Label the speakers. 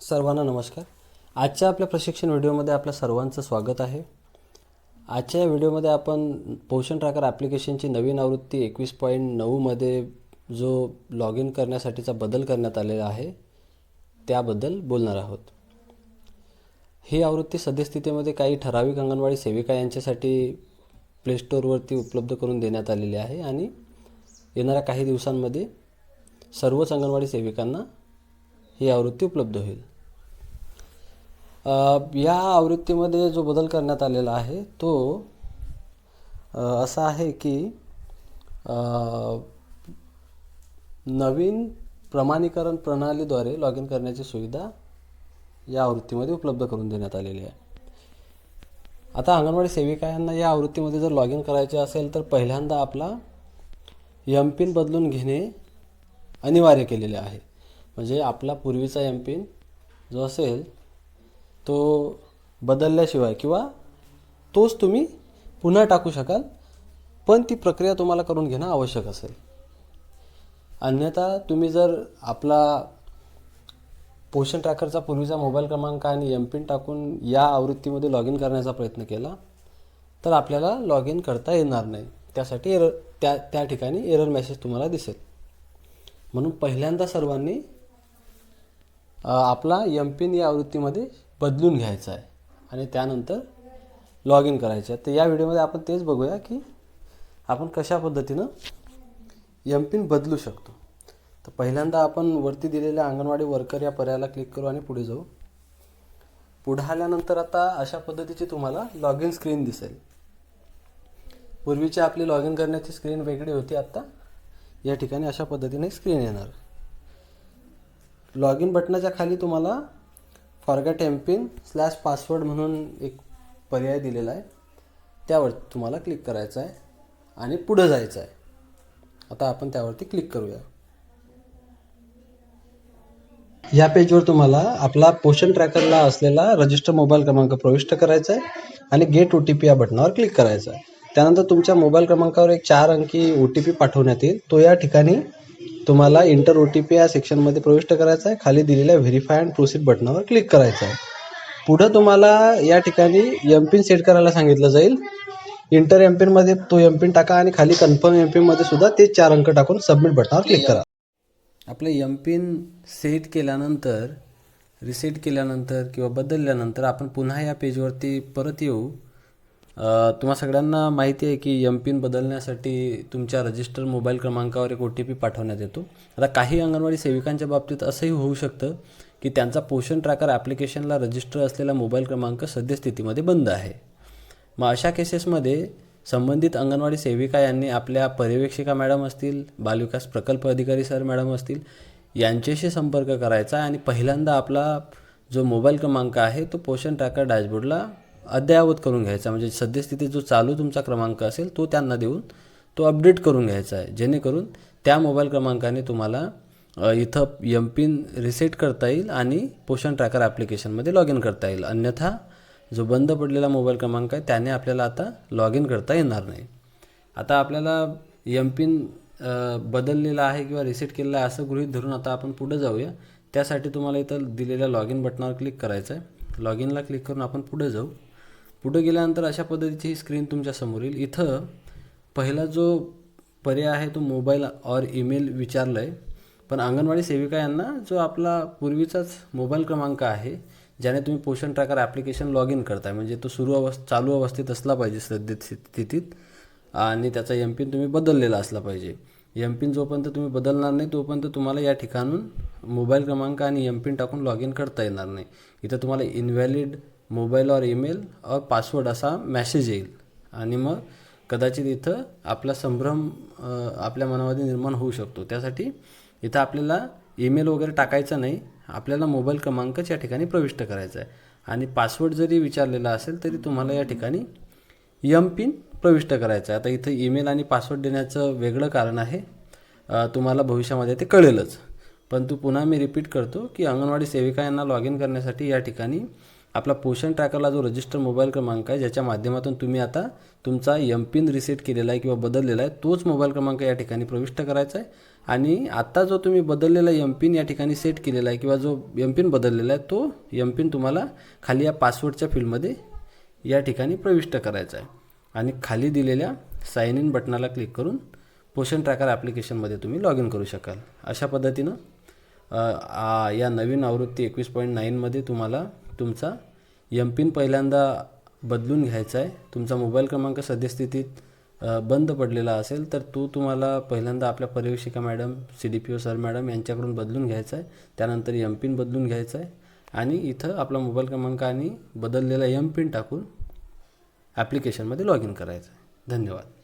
Speaker 1: सर्वांना नमस्कार. आजच्या आपल्या प्रशिक्षण व्हिडिओमध्ये आपल्या सर्वांचं स्वागत आहे. आजच्या या व्हिडिओमध्ये आपण पोषण ट्रॅकर ॲप्लिकेशनची नवीन आवृत्ती एकवीस पॉईंट नऊमध्ये जो लॉग इन करण्यासाठीचा बदल करण्यात आलेला आहे त्याबद्दल बोलणार आहोत. ही आवृत्ती सद्यस्थितीमध्ये काही ठराविक अंगणवाडी सेविका यांच्यासाठी प्ले स्टोअरवरती उपलब्ध करून देण्यात आलेली आहे आणि येणाऱ्या काही दिवसांमध्ये सर्वच अंगणवाडी सेविकांना ही आवृत्ती उपलब्ध होईल. या आवृत्तीमध्ये जो बदल करण्यात आलेला आहे तो असा आहे की नवीन प्रमाणीकरण प्रणालीद्वारे लॉग इन करण्याची सुविधा या आवृत्तीमध्ये उपलब्ध करून देण्यात आलेली आहे. आता अंगणवाडी सेविका यांना या आवृत्तीमध्ये जर लॉग इन करायचे असेल तर पहिल्यांदा आपला एम पिन बदलून घेणे अनिवार्य केलेले आहे. म्हणजे आपला पूर्वीचा एम पिन जो असेल तो बदलल्याशिवाय किंवा तोच तुम्ही पुन्हा टाकू शकाल पण ती प्रक्रिया तुम्हाला करून घेणं आवश्यक असेल. अन्यथा तुम्ही जर आपला पोषण ट्रॅकरचा पूर्वीचा मोबाईल क्रमांक आणि एम पिन टाकून या आवृत्तीमध्ये लॉग इन करण्याचा प्रयत्न केला तर आपल्याला लॉग इन करता येणार नाही. त्यासाठी एरर त्या त्या ठिकाणी एरर मेसेज तुम्हाला दिसेल. म्हणून पहिल्यांदा सर्वांनी आपला एम पिन या आवृत्तीमध्ये बदलून घ्यायचा आहे आणि त्यानंतर लॉग इन करायचं आहे. तर या व्हिडिओमध्ये आपण तेच बघूया की आपण कशा पद्धतीनं एम पिन बदलू शकतो. तर पहिल्यांदा आपण वरती दिलेल्या अंगणवाडी वर्कर या पर्यायाला क्लिक करू आणि पुढे जाऊ. पुढे आल्यानंतर आता अशा पद्धतीची तुम्हाला लॉग इन स्क्रीन दिसेल. पूर्वीची आपली लॉग इन करण्याची स्क्रीन वेगळी होती आत्ता या ठिकाणी अशा पद्धतीने स्क्रीन येणार. लॉग इन बटनाच्या खाली तुम्हाला forgot M PIN slash password म्हणून एक पर्याय दिलेला आहे. त्यावर तुम्हाला क्लिक करायचं आहे आणि पुढं जायचं आहे. आता आपण त्यावरती क्लिक करूया. या पेजवर तुम्हाला आपला पोषण ट्रॅकरला असलेला रजिस्टर मोबाईल क्रमांक प्रविष्ट करायचा आहे आणि गेट ओ टी पी या बटनावर क्लिक करायचं आहे. त्यानंतर तुमच्या मोबाईल क्रमांकावर एक चार अंकी ओ टी पी पाठवण्यात येईल. तो या ठिकाणी तुम्हाला इंटर ओ टी पी या सेक्शनमध्ये प्रविष्ट करायचा आहे. खाली दिलेल्या व्हेरीफाय अँड प्रोसीड बटनावर क्लिक करायचं आहे. पुढं तुम्हाला या ठिकाणी एम पिन सेट करायला सांगितलं जाईल. इंटर एम पिनमध्ये तो एम पिन टाका आणि खाली कन्फर्म एम पिनमध्ये सुद्धा ते चार अंक टाकून सबमिट बटनावर क्लिक करा. आपले एम पिन सेट केल्यानंतर रिसेट केल्यानंतर किंवा बदलल्यानंतर आपण पुन्हा या पेजवरती परत येऊ. तुम्हा सगळ्यांना माहिती आहे की एम पिन बदलण्यासाठी तुमच्या रजिस्टर मोबाईल क्रमांकावर एक ओ टी पी पाठवण्यात येतो. आता काही अंगणवाडी सेविकांच्या बाबतीत असंही होऊ शकतं की त्यांचा पोषण ट्रॅकर ॲप्लिकेशनला रजिस्टर असलेला मोबाईल क्रमांक सद्यस्थितीमध्ये बंद आहे. मग अशा केसेसमध्ये संबंधित अंगणवाडी सेविका यांनी आपल्या पर्यवेक्षिका मॅडम असतील बालविकास प्रकल्प अधिकारी सर मॅडम असतील यांच्याशी संपर्क करायचा आणि पहिल्यांदा आपला जो मोबाईल क्रमांक आहे तो पोषण ट्रॅकर डॅशबोर्डला अद्ययावत करून घ्यायचा. म्हणजे सद्यस्थितीत जो चालू तुमचा क्रमांक असेल तो त्यांना देऊन तो अपडेट करून घ्यायचा आहे. जेणेकरून त्या मोबाईल क्रमांकाने तुम्हाला इथं यम पिन रिसेट करता येईल आणि पोषण ट्रॅकर ॲप्लिकेशनमध्ये लॉग इन करता येईल. अन्यथा जो बंद पडलेला मोबाईल क्रमांक आहे त्याने आपल्याला आता लॉग इन करता येणार नाही. आता आपल्याला यम पिन बदललेला आहे किंवा रिसेट केलेला आहे असं गृहीत धरून आता आपण पुढं जाऊया. त्यासाठी तुम्हाला इथं दिलेल्या लॉग इन बटनावर क्लिक करायचं आहे लॉग इनला क्लिक करून आपण पुढं जाऊ. पुढं गेल्यानंतर अशा पद्धतीची ही स्क्रीन तुमच्यासमोर येईल. इथं पहिला जो पर्याय आहे तो मोबाईल और ईमेल विचारलं आहे पण अंगणवाडी सेविका यांना जो आपला पूर्वीचाच मोबाईल क्रमांक आहे ज्याने तुम्ही पोषण ट्रॅकर ॲप्लिकेशन लॉग इन करताय म्हणजे तो सुरू अवस्थ चालू अवस्थेत असला पाहिजे सद्य स्थितीत आणि त्याचा एम पिन तुम्ही बदललेला असला पाहिजे. एम पिन जोपर्यंत तुम्ही बदलणार नाही तोपर्यंत तुम्हाला या ठिकाणून मोबाईल क्रमांक आणि एम पिन टाकून लॉग इन करता येणार नाही. इथं तुम्हाला invalid mobile or email or password असा मॅसेज येईल. आणि मग कदाचित इथं आपला संभ्रम आपल्या मनामध्ये निर्माण होऊ शकतो. त्यासाठी इथं आपल्याला ईमेल वगैरे टाकायचा नाही. आपल्याला मोबाईल क्रमांकच या ठिकाणी प्रविष्ट करायचा आहे. आणि पासवर्ड जरी विचारलेला असेल तरी तुम्हाला या ठिकाणी यम पिन प्रविष्ट करायचा आहे. आता इथं ईमेल आणि पासवर्ड देण्याचं वेगळं कारण आहे. तुम्हाला भविष्यामध्ये ते कळेलच. परंतु पुन्हा मी रिपीट करतो की अंगणवाडी सेविका यांना लॉग इन करण्यासाठी या ठिकाणी आपला पोषण ट्रॅकरला जो रजिस्टर मोबाईल क्रमांक आहे ज्याच्या माध्यमातून तुम्ही आता तुमचा एम पिन रिसेट केलेला आहे किंवा बदललेला आहे तोच मोबाईल क्रमांक या ठिकाणी प्रविष्ट करायचा आहे. आणि आत्ता जो तुम्ही बदललेला एम पिन या ठिकाणी सेट केलेला आहे किंवा जो एम पिन बदललेला आहे तो एम पिन तुम्हाला खाली या पासवर्डच्या फील्डमध्ये या ठिकाणी प्रविष्ट करायचा आहे. आणि खाली दिलेल्या साइन इन बटनाला क्लिक करून पोषण ट्रॅकर ॲप्लिकेशनमध्ये तुम्ही लॉग इन करू शकाल. अशा पद्धतीनं या नवीन आवृत्ती एकवीस पॉईंट नाईनमध्ये तुम्हाला तुमचा एम पिन पहिल्यांदा बदलून घ्यायचा आहे. तुमचा मोबाईल क्रमांक सद्यस्थितीत बंद पडलेला असेल तर तो तुम्हाला पहिल्यांदा आपल्या पर्यवेक्षिका madam C D P O sir madam यांच्याकडून बदलून घ्यायचा आहे. त्यानंतर एम पिन बदलून घ्यायचा आहे. आणि इथं आपला मोबाईल क्रमांक आणि बदललेला एम पिन टाकून ॲप्लिकेशनमध्ये लॉग इन करायचं आहे. धन्यवाद.